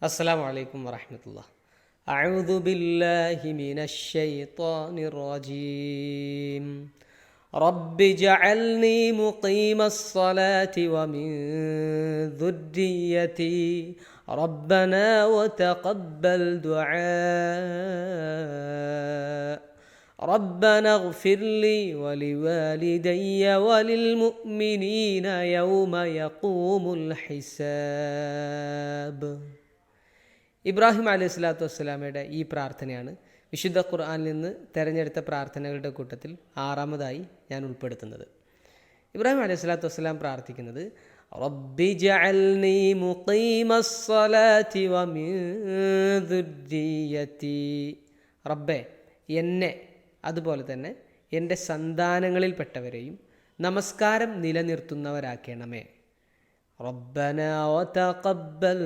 السلام عليكم ورحمة الله. أعوذ بالله من الشيطان الرجيم. رب اجعلني مقيم الصلاة ومن ذريتي ربنا وتقبل دعاء. ربنا اغفر لي ولوالدي وللمؤمنين يوم يقوم الحساب. ഇബ്രാഹിം അലൈഹി സ്വലാത്തു വസ്സലാമയുടെ ഈ പ്രാർത്ഥനയാണ്. വിശുദ്ധ ഖുർആാനിൽ നിന്ന് തിരഞ്ഞെടുത്ത പ്രാർത്ഥനകളുടെ കൂട്ടത്തിൽ ആറാമതായി ഞാൻ ഉൾപ്പെടുത്തുന്നത്. ഇബ്രാഹിം അലൈഹി സ്വലാത്തു വസ്സലാം പ്രാർത്ഥിക്കുന്നത് റബ്ബെ എന്നെ അതുപോലെ തന്നെ എന്റെ സന്താനങ്ങളിൽപ്പെട്ടവരെയും നമസ്കാരം നിലനിർത്തുന്നവരാക്കണമേ. റബ്ബന وتقبل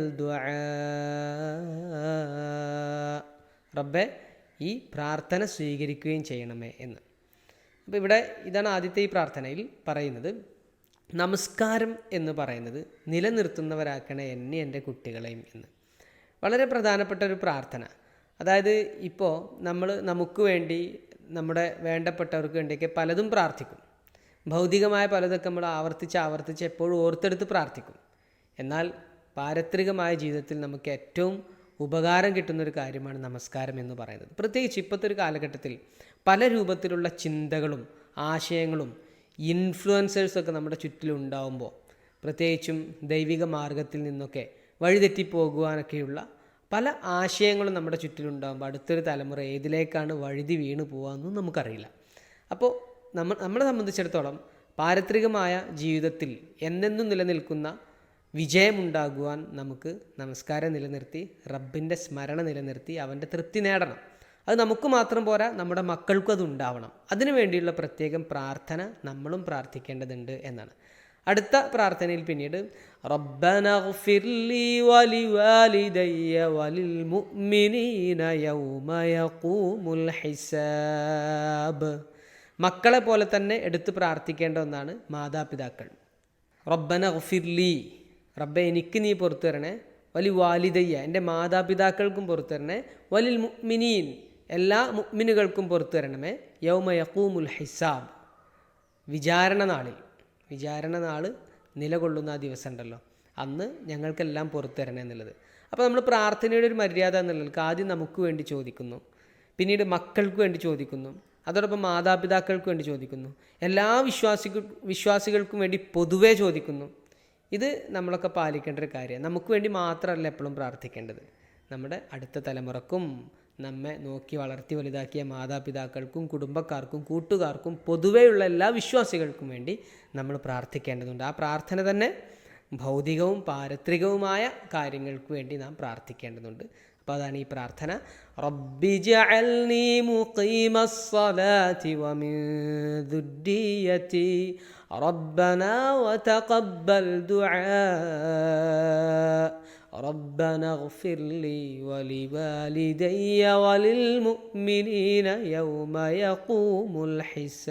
റബ്ബെ ഈ പ്രാർത്ഥന സ്വീകരിക്കുകയും ചെയ്യണമേ എന്ന്. അപ്പോൾ ഇവിടെ ഇതാണ് ആദ്യത്തെ ഈ പ്രാർത്ഥനയിൽ പറയുന്നത്. നമസ്കാരം എന്ന് പറയുന്നത് നിലനിർത്തുന്നവരാക്കണേ എന്നെ എന്റെ കുട്ടികളെയും എന്ന്. വളരെ പ്രധാനപ്പെട്ട ഒരു പ്രാർത്ഥന. അതായത് ഇപ്പോൾ നമ്മൾ നമുക്ക് വേണ്ടി നമ്മുടെ വേണ്ടപ്പെട്ടവർക്ക് വേണ്ടിയൊക്കെ പലതും പ്രാർത്ഥിക്കും. ഭൗതികമായ പലതൊക്കെ നമ്മൾ ആവർത്തിച്ച് ആവർത്തിച്ച് എപ്പോഴും ഓർത്തെടുത്ത് പ്രാർത്ഥിക്കും. എന്നാൽ പാരത്രികമായ ജീവിതത്തിൽ നമുക്ക് ഏറ്റവും ഉപകാരം കിട്ടുന്ന ഒരു കാര്യമാണ് നമസ്കാരം എന്ന് പറയുന്നത്. പ്രത്യേകിച്ച് ഇപ്പോഴത്തെ ഒരു കാലഘട്ടത്തിൽ പല രൂപത്തിലുള്ള ചിന്തകളും ആശയങ്ങളും ഇൻഫ്ലുവൻസേഴ്സൊക്കെ നമ്മുടെ ചുറ്റിലുണ്ടാവുമ്പോൾ പ്രത്യേകിച്ചും ദൈവിക മാർഗത്തിൽ നിന്നൊക്കെ വഴിതെറ്റിപ്പോകുവാനൊക്കെയുള്ള പല ആശയങ്ങളും നമ്മുടെ ചുറ്റിലുണ്ടാകുമ്പോൾ അടുത്തൊരു തലമുറ ഏതിലേക്കാണ് വഴുതി വീണു പോകാമെന്നും നമുക്കറിയില്ല. അപ്പോൾ നമ്മൾ നമ്മളെ സംബന്ധിച്ചിടത്തോളം പാരത്രികമായ ജീവിതത്തിൽ എന്നെന്നും നിലനിൽക്കുന്ന വിജയമുണ്ടാകുവാൻ നമുക്ക് നമസ്കാരം നിലനിർത്തി റബ്ബിന്റെ സ്മരണ നിലനിർത്തി അവന്റെ തൃപ്തി നേടണം. അത് നമുക്ക് മാത്രം പോരാ നമ്മുടെ മക്കൾക്കും അത് ഉണ്ടാവണം. അതിനു വേണ്ടിയുള്ള പ്രത്യേകം പ്രാർത്ഥന നമ്മളും പ്രാർത്ഥിക്കേണ്ടതുണ്ട് എന്നാണ്. അടുത്ത പ്രാർത്ഥനയിൽ പിന്നീട് റബ്ബന വലിൽ മുഅ്മിനീന യൗമ യഖൂമുൽ ഹിസാബ്. മക്കളെ പോലെ തന്നെ എടുത്ത് പ്രാർത്ഥിക്കേണ്ട ഒന്നാണ് മാതാപിതാക്കൾ. റബ്ബന ഗഫിർലി. റബ്ബെ എനിക്ക് നീ പുറത്തു തരണേ വലി വാലിദയ്യ എന്റെ മാതാപിതാക്കൾക്കും പുറത്തു തരണേ വലിൽ മുഅ്മിനീൻ എല്ലാ മുഅ്മിനുകൾക്കും പുറത്തു തരണമേ യൗമ യഖൂമുൽ ഹിസാബ്. വിചാരണ നാളിൽ. വിചാരണ നാൾ നിലകൊള്ളുന്ന ആ ദിവസം ഉണ്ടല്ലോ. അന്ന് ഞങ്ങൾക്കെല്ലാം പുറത്തു തരണേ എന്നുള്ളത്. അപ്പോൾ നമ്മൾ പ്രാർത്ഥനയുടെ ഒരു മര്യാദ എന്നുള്ളത് ആദ്യം നമുക്ക് വേണ്ടി ചോദിക്കുന്നു. പിന്നീട് മക്കൾക്ക് വേണ്ടി ചോദിക്കുന്നു. അതോടൊപ്പം മാതാപിതാക്കൾക്ക് വേണ്ടി ചോദിക്കുന്നു. എല്ലാ വിശ്വാസികൾ വിശ്വാസികൾക്കും വേണ്ടി പൊതുവേ ചോദിക്കുന്നു. ഇത് നമ്മളൊക്കെ പാലിക്കേണ്ട ഒരു കാര്യമാണ് നമുക്ക് വേണ്ടി മാത്രമല്ല എപ്പോഴും പ്രാർത്ഥിക്കേണ്ടത്. നമ്മുടെ അടുത്ത തലമുറക്കും നമ്മെ നോക്കി വളർത്തി വലുതാക്കിയ മാതാപിതാക്കൾക്കും കുടുംബക്കാർക്കും കൂട്ടുകാർക്കും പൊതുവെയുള്ള എല്ലാ വിശ്വാസികൾക്കും വേണ്ടി നമ്മൾ പ്രാർത്ഥിക്കേണ്ടതുണ്ട്. ആ പ്രാർത്ഥന തന്നെ ഭൗതികവും പാരത്രികവുമായ കാര്യങ്ങൾക്ക് വേണ്ടി നാം പ്രാർത്ഥിക്കേണ്ടതുണ്ട്. അതാണ് ഈ പ്രാർത്ഥന റബ്ബി ജഅൽനി മുഖീമസ്സലാത്തി വമിൻ ദുർരിയതി റബ്ബന വതഖബ്ബൽ ദുആ ربنا اغفر لي ولوالدي وللمؤمنين يوم يقوم الحساب